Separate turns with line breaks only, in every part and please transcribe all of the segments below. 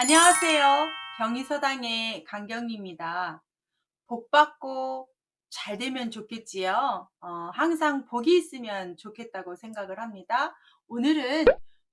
안녕하세요. 경희서당의 강경리입니다. 복 받고 잘 되면 좋겠지요. 어, 항상 복이 있으면 좋겠다고 생각을 합니다. 오늘은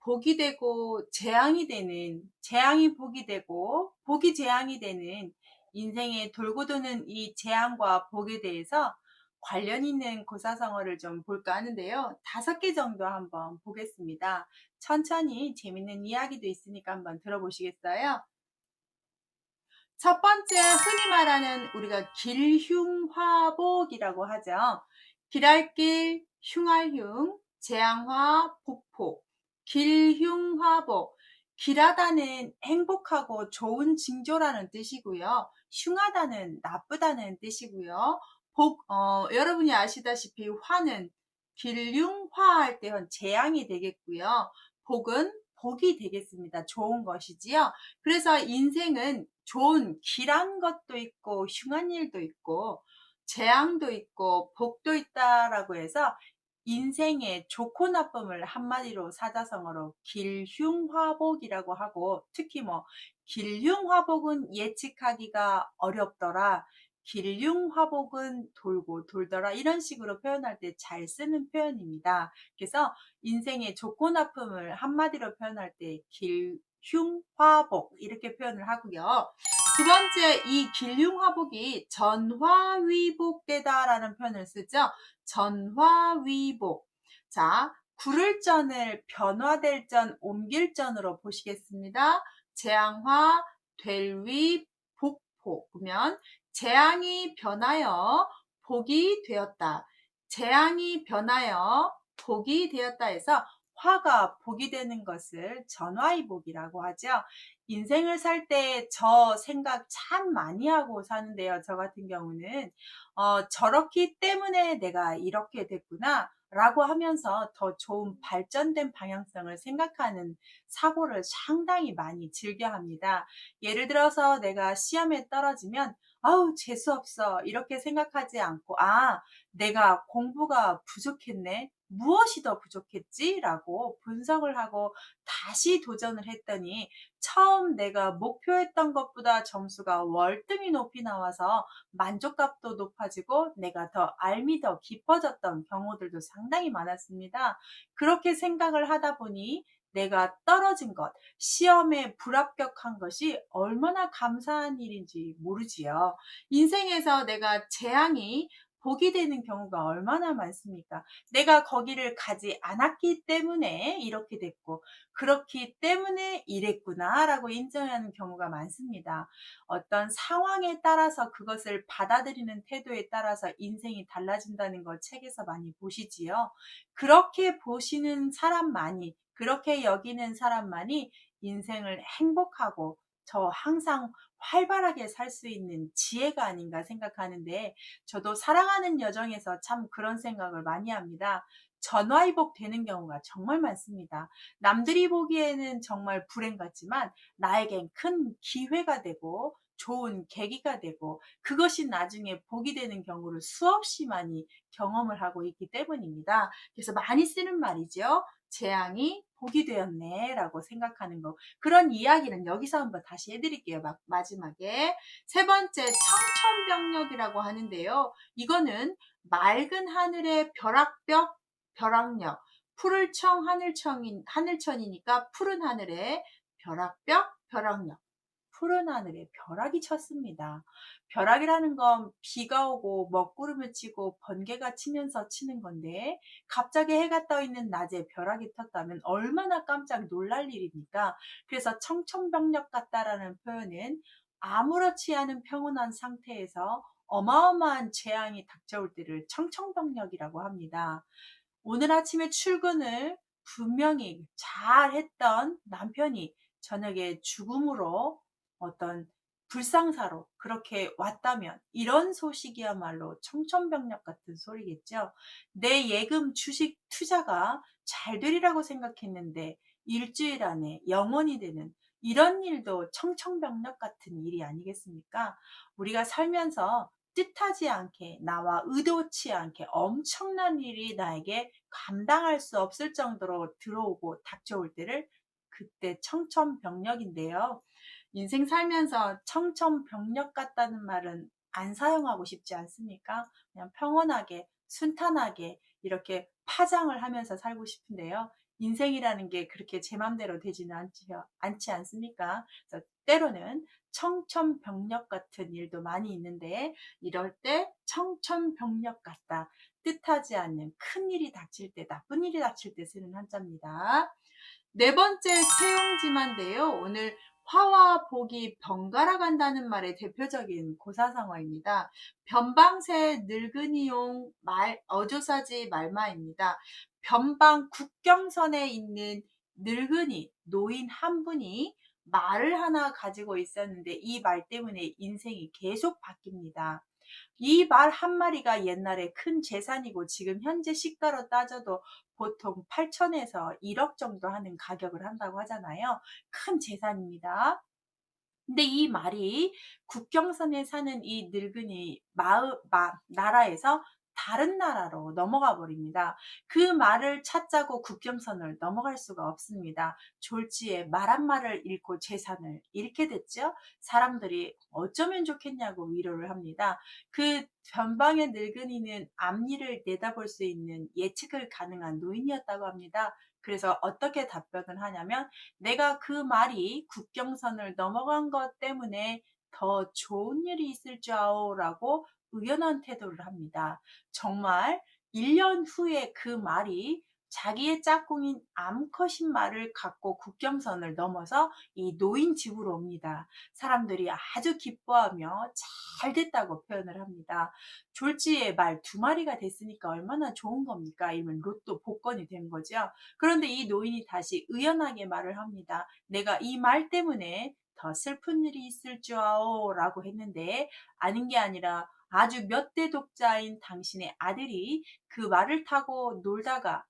복이 되고 재앙이 되는, 재앙이 복이 되고 복이 재앙이 되는 인생에 돌고 도는 이 재앙과 복에 대해서 관련 있는 고사성어를 좀 볼까 하는데요. 다섯 개 정도 한번 보겠습니다. 천천히 재밌는 이야기도 있으니까 한번 들어보시겠어요? 첫 번째 흔히 말하는 우리가 길흉화복이라고 하죠. 길할길, 흉할흉, 재앙화, 복복, 길흉화복. 길하다는 행복하고 좋은 징조라는 뜻이고요. 흉하다는 나쁘다는 뜻이고요. 복, 어, 여러분이 아시다시피 화는 길흉화할 때 재앙이 되겠고요. 복은 복이 되겠습니다. 좋은 것이지요. 그래서 인생은 좋은 길한 것도 있고 흉한 일도 있고 재앙도 있고 복도 있다라고 해서 인생의 좋고 나쁨을 한마디로 사자성어로 길흉화복이라고 하고 특히 뭐 길흉화복은 예측하기가 어렵더라. 길흉화복은 돌고 돌더라 이런 식으로 표현할 때 잘 쓰는 표현입니다. 그래서 인생의 좋고 나쁨을 한마디로 표현할 때 길흉화복 이렇게 표현을 하고요. 두 번째 이 길흉화복이 전화위복되다라는 표현을 쓰죠. 전화위복. 자, 구를 전을 변화될 전, 옮길 전으로 보시겠습니다. 재앙화, 될위, 복포. 보면 재앙이 변하여 복이 되었다. 재앙이 변하여 복이 되었다 해서 화가 복이 되는 것을 전화이복이라고 하죠. 인생을 살 때 저 생각 참 많이 하고 사는데요. 저 같은 경우는 어, 저렇기 때문에 내가 이렇게 됐구나 라고 하면서 더 좋은 발전된 방향성을 생각하는 사고를 상당히 많이 즐겨 합니다. 예를 들어서 내가 시험에 떨어지면 아우 재수없어 이렇게 생각하지 않고 아 내가 공부가 부족했네 무엇이 더 부족했지? 라고 분석을 하고 다시 도전을 했더니 처음 내가 목표했던 것보다 점수가 월등히 높이 나와서 만족감도 높아지고 내가 더 알미 더 깊어졌던 경우들도 상당히 많았습니다. 그렇게 생각을 하다 보니 내가 떨어진 것, 시험에 불합격한 것이 얼마나 감사한 일인지 모르지요. 인생에서 내가 재앙이 복이 되는 경우가 얼마나 많습니까? 내가 거기를 가지 않았기 때문에 이렇게 됐고, 그렇기 때문에 이랬구나 라고 인정하는 경우가 많습니다. 어떤 상황에 따라서 그것을 받아들이는 태도에 따라서 인생이 달라진다는 걸 책에서 많이 보시지요. 그렇게 보시는 사람만이, 그렇게 여기는 사람만이 인생을 행복하고 저 항상 활발하게 살 수 있는 지혜가 아닌가 생각하는데 저도 사랑하는 여정에서 참 그런 생각을 많이 합니다. 전화위복 되는 경우가 정말 많습니다. 남들이 보기에는 정말 불행 같지만 나에겐 큰 기회가 되고 좋은 계기가 되고 그것이 나중에 복이 되는 경우를 수없이 많이 경험을 하고 있기 때문입니다. 그래서 많이 쓰는 말이죠. 재앙이 복이 되었네 라고 생각하는 거. 그런 이야기는 여기서 한번 다시 해드릴게요. 마, 마지막에. 세 번째 청천벽력이라고 하는데요. 이거는 맑은 하늘의 벼락벽 벼락력. 푸를 청 하늘청인 하늘천이니까 푸른 하늘에 벼락벽 벼락력 푸른 하늘에 벼락이 쳤습니다. 벼락이라는 건 비가 오고 먹구름을 치고 번개가 치면서 치는 건데 갑자기 해가 떠 있는 낮에 벼락이 텄다면 얼마나 깜짝 놀랄 일입니까? 그래서 청천벽력 같다라는 표현은 아무렇지 않은 평온한 상태에서 어마어마한 재앙이 닥쳐올 때를 청천벽력이라고 합니다. 오늘 아침에 출근을 분명히 잘 했던 남편이 저녁에 죽음으로 어떤 불상사로 그렇게 왔다면 이런 소식이야말로 청천벽력 같은 소리겠죠. 내 예금 주식 투자가 잘 되리라고 생각했는데 일주일 안에 영원이 되는 이런 일도 청천벽력 같은 일이 아니겠습니까? 우리가 살면서 뜻하지 않게 나와 의도치 않게 엄청난 일이 나에게 감당할 수 없을 정도로 들어오고 닥쳐올 때를 그때 청천벽력인데요. 인생 살면서 청천벽력 같다는 말은 안 사용하고 싶지 않습니까? 그냥 평온하게, 순탄하게 이렇게 파장을 하면서 살고 싶은데요. 인생이라는 게 그렇게 제 맘대로 되지는 않지, 않지 않습니까? 그래서 때로는 청천벽력 같은 일도 많이 있는데 이럴 때 청천벽력 같다. 뜻하지 않는 큰 일이 닥칠 때, 나쁜 일이 닥칠 때 쓰는 한자입니다. 네 번째 세용지만인데요. 오늘 화와 복이 번갈아 간다는 말의 대표적인 고사상어입니다. 변방새 늙은이용 말 어조사지 말마입니다. 변방 국경선에 있는 늙은이 노인 한 분이 말을 하나 가지고 있었는데 이 말 때문에 인생이 계속 바뀝니다. 이 말 한 마리가 옛날에 큰 재산이고 지금 현재 시가로 따져도 보통 8천에서 1억 정도 하는 가격을 한다고 하잖아요. 큰 재산입니다. 근데 이 말이 국경선에 사는 이 늙은이 마을, 마, 나라에서 다른 나라로 넘어가 버립니다. 그 말을 찾자고 국경선을 넘어갈 수가 없습니다. 졸지에 말 한 말을 잃고 재산을 잃게 됐죠. 사람들이 어쩌면 좋겠냐고 위로를 합니다. 그 변방의 늙은이는 앞일을 내다볼 수 있는 예측을 가능한 노인이었다고 합니다. 그래서 어떻게 답변을 하냐면 내가 그 말이 국경선을 넘어간 것 때문에 더 좋은 일이 있을 줄 아오라고 의연한 태도를 합니다. 정말 1년 후에 그 말이 자기의 짝꿍인 암컷인 말을 갖고 국경선을 넘어서 이 노인 집으로 옵니다. 사람들이 아주 기뻐하며 잘 됐다고 표현을 합니다. 졸지에 말두 마리가 됐으니까 얼마나 좋은 겁니까? 이면 로또 복권이 된 거죠. 그런데 이 노인이 다시 의연하게 말을 합니다. 내가 이 말 때문에 더 슬픈 일이 있을 줄 아오 라고 했는데 아닌 게 아니라 아주 몇 대 독자인 당신의 아들이 그 말을 타고 놀다가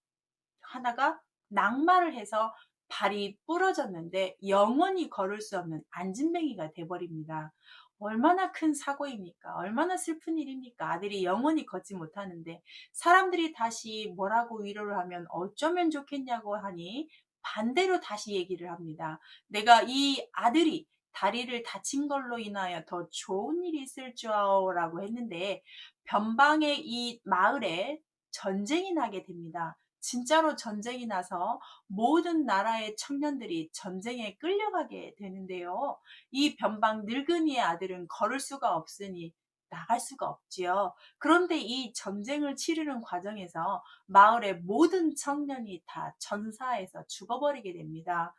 하나가 낙마를 해서 발이 부러졌는데 영원히 걸을 수 없는 안진뱅이가 돼버립니다. 얼마나 큰 사고입니까? 얼마나 슬픈 일입니까? 아들이 영원히 걷지 못하는데 사람들이 다시 뭐라고 위로를 하면 어쩌면 좋겠냐고 하니 반대로 다시 얘기를 합니다. 내가 이 아들이 다리를 다친 걸로 인하여 더 좋은 일이 있을 줄 알라고 했는데 변방의 이 마을에 전쟁이 나게 됩니다. 진짜로 전쟁이 나서 모든 나라의 청년들이 전쟁에 끌려가게 되는데요. 이 변방 늙은이의 아들은 걸을 수가 없으니 나갈 수가 없지요. 그런데 이 전쟁을 치르는 과정에서 마을의 모든 청년이 다 전사해서 죽어버리게 됩니다.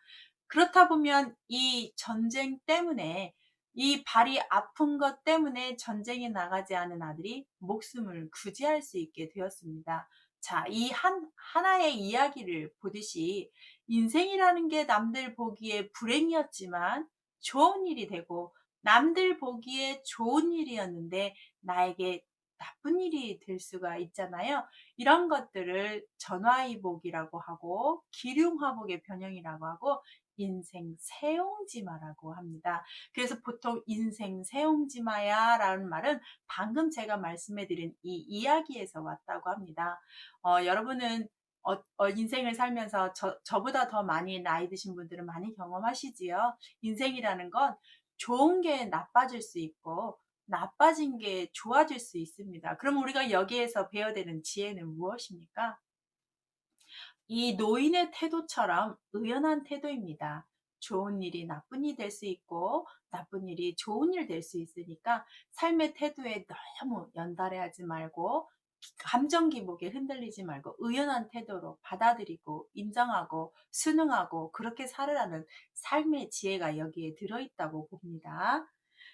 그렇다 보면 이 전쟁 때문에 이 발이 아픈 것 때문에 전쟁에 나가지 않은 아들이 목숨을 구제할 수 있게 되었습니다. 자, 이 한, 하나의 이야기를 보듯이 인생이라는 게 남들 보기에 불행이었지만 좋은 일이 되고 남들 보기에 좋은 일이었는데 나에게 나쁜 일이 될 수가 있잖아요. 이런 것들을 전화위복이라고 하고 기륭화복의 변형이라고 하고 인생 세옹지마라고 합니다. 그래서 보통 인생 세옹지마야 라는 말은 방금 제가 말씀해 드린 이 이야기에서 왔다고 합니다. 어, 여러분은 어, 어, 인생을 살면서 저, 저보다 더 많이 나이 드신 분들은 많이 경험하시지요. 인생이라는 건 좋은 게 나빠질 수 있고 나빠진 게 좋아질 수 있습니다. 그럼 우리가 여기에서 배워야 되는 지혜는 무엇입니까? 이 노인의 태도처럼 의연한 태도입니다. 좋은 일이 나쁜 일이 될 수 있고 나쁜 일이 좋은 일 될 수 있으니까 삶의 태도에 너무 연달해 하지 말고 감정 기복에 흔들리지 말고 의연한 태도로 받아들이고 인정하고 순응하고 그렇게 살으라는 삶의 지혜가 여기에 들어있다고 봅니다.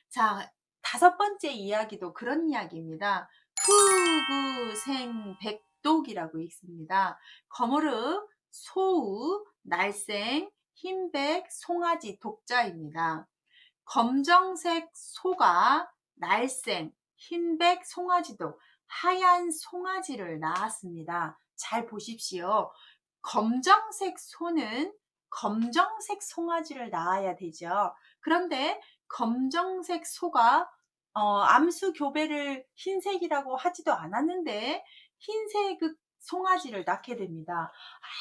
자, 다섯 번째 이야기도 그런 이야기입니다. 후구생백 독이라고 읽습니다. 거무르, 소우, 날생, 흰백, 송아지 독자입니다. 검정색 소가 날생, 흰백 송아지도 하얀 송아지를 낳았습니다. 잘 보십시오. 검정색 소는 검정색 송아지를 낳아야 되죠. 그런데 검정색 소가 어, 암수 교배를 흰색이라고 하지도 않았는데 흰색 송아지를 낳게 됩니다.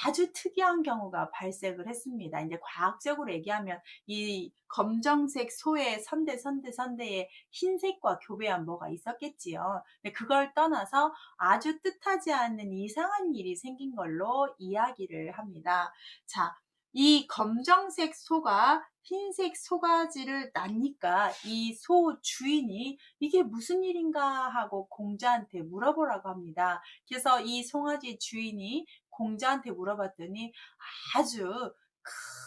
아주 특이한 경우가 발생을 했습니다. 이제 과학적으로 얘기하면 이 검정색 소의 선대 선대 선대에 흰색과 교배한 뭐가 있었겠지요. 그걸 떠나서 아주 뜻하지 않는 이상한 일이 생긴 걸로 이야기를 합니다. 자, 이 검정색 소가 흰색 소가지를 낳니까 이 소 주인이 이게 무슨 일인가 하고 공자한테 물어보라고 합니다. 그래서 이 송아지 주인이 공자한테 물어봤더니 아주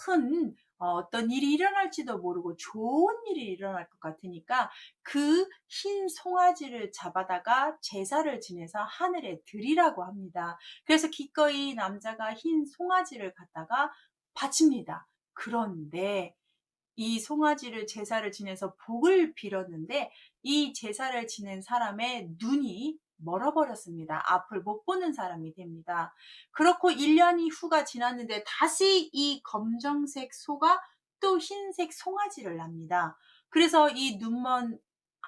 큰 어, 어떤 일이 일어날지도 모르고 좋은 일이 일어날 것 같으니까 그 흰 송아지를 잡아다가 제사를 지내서 하늘에 드리라고 합니다. 그래서 기꺼이 남자가 흰 송아지를 갖다가 바칩니다. 그런데 이 송아지를 제사를 지내서 복을 빌었는데 이 제사를 지낸 사람의 눈이 멀어버렸습니다. 앞을 못 보는 사람이 됩니다. 그렇고 1년이 후가 지났는데 다시 이 검정색 소가 또 흰색 송아지를 납니다. 그래서 이 눈먼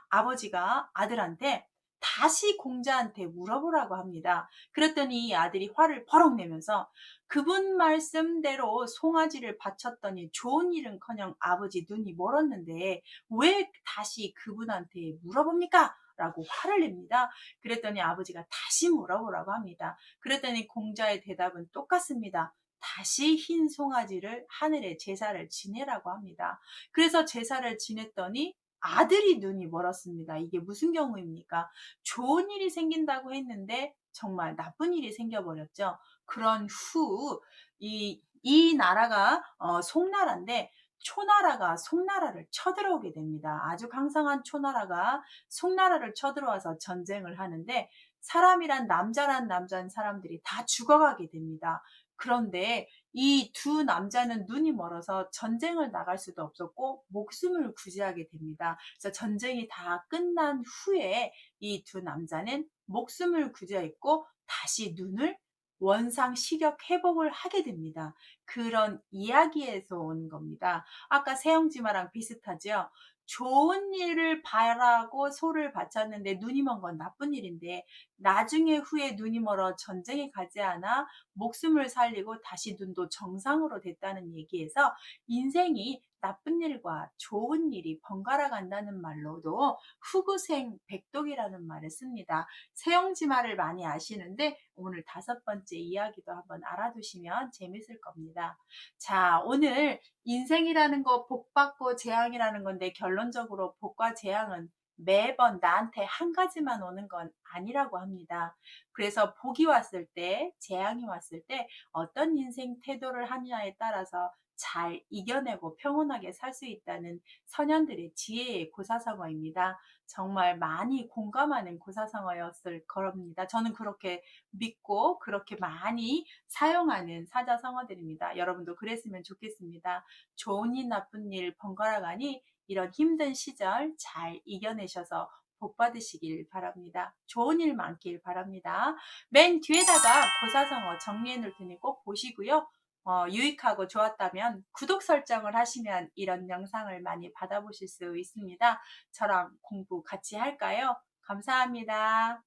아버지가 아들한테 다시 공자한테 물어보라고 합니다. 그랬더니 이 아들이 화를 버럭 내면서 그분 말씀대로 송아지를 바쳤더니 좋은 일은커녕 아버지 눈이 멀었는데 왜 다시 그분한테 물어봅니까? 라고 화를 냅니다. 그랬더니 아버지가 다시 물어보라고 합니다. 그랬더니 공자의 대답은 똑같습니다. 다시 흰 송아지를 하늘에 제사를 지내라고 합니다. 그래서 제사를 지냈더니 아들이 눈이 멀었습니다. 이게 무슨 경우입니까? 좋은 일이 생긴다고 했는데 정말 나쁜 일이 생겨버렸죠. 그런 후, 이, 이 나라가, 어, 송나라인데, 초나라가 송나라를 쳐들어오게 됩니다. 아주 강성한 초나라가 송나라를 쳐들어와서 전쟁을 하는데, 사람이란 남자란 남자인 사람들이 다 죽어가게 됩니다. 그런데 이 두 남자는 눈이 멀어서 전쟁을 나갈 수도 없었고 목숨을 구제하게 됩니다. 그래서 전쟁이 다 끝난 후에 이 두 남자는 목숨을 구제했고 다시 눈을 원상 시력 회복을 하게 됩니다. 그런 이야기에서 온 겁니다. 아까 세영지마랑 비슷하죠? 좋은 일을 바라고 소를 바쳤는데 눈이 먼 건 나쁜 일인데 나중에 후에 눈이 멀어 전쟁에 가지 않아 목숨을 살리고 다시 눈도 정상으로 됐다는 얘기에서 인생이 나쁜 일과 좋은 일이 번갈아 간다는 말로도 후구생 백독이라는 말을 씁니다. 세용지마를 많이 아시는데 오늘 다섯 번째 이야기도 한번 알아두시면 재밌을 겁니다. 자, 오늘 인생이라는 거 복 받고 재앙이라는 건데 결론적으로 복과 재앙은 매번 나한테 한 가지만 오는 건 아니라고 합니다. 그래서 복이 왔을 때, 재앙이 왔을 때 어떤 인생 태도를 하느냐에 따라서 잘 이겨내고 평온하게 살 수 있다는 선현들의 지혜의 고사성어입니다. 정말 많이 공감하는 고사성어였을 겁니다. 저는 그렇게 믿고 그렇게 많이 사용하는 사자성어들입니다. 여러분도 그랬으면 좋겠습니다. 좋은 일, 나쁜 일 번갈아 가니 이런 힘든 시절 잘 이겨내셔서 복 받으시길 바랍니다. 좋은 일 많길 바랍니다. 맨 뒤에다가 고사성어 정리해 놓을 테니 꼭 보시고요. 어, 유익하고 좋았다면 구독 설정을 하시면 이런 영상을 많이 받아보실 수 있습니다. 저랑 공부 같이 할까요? 감사합니다.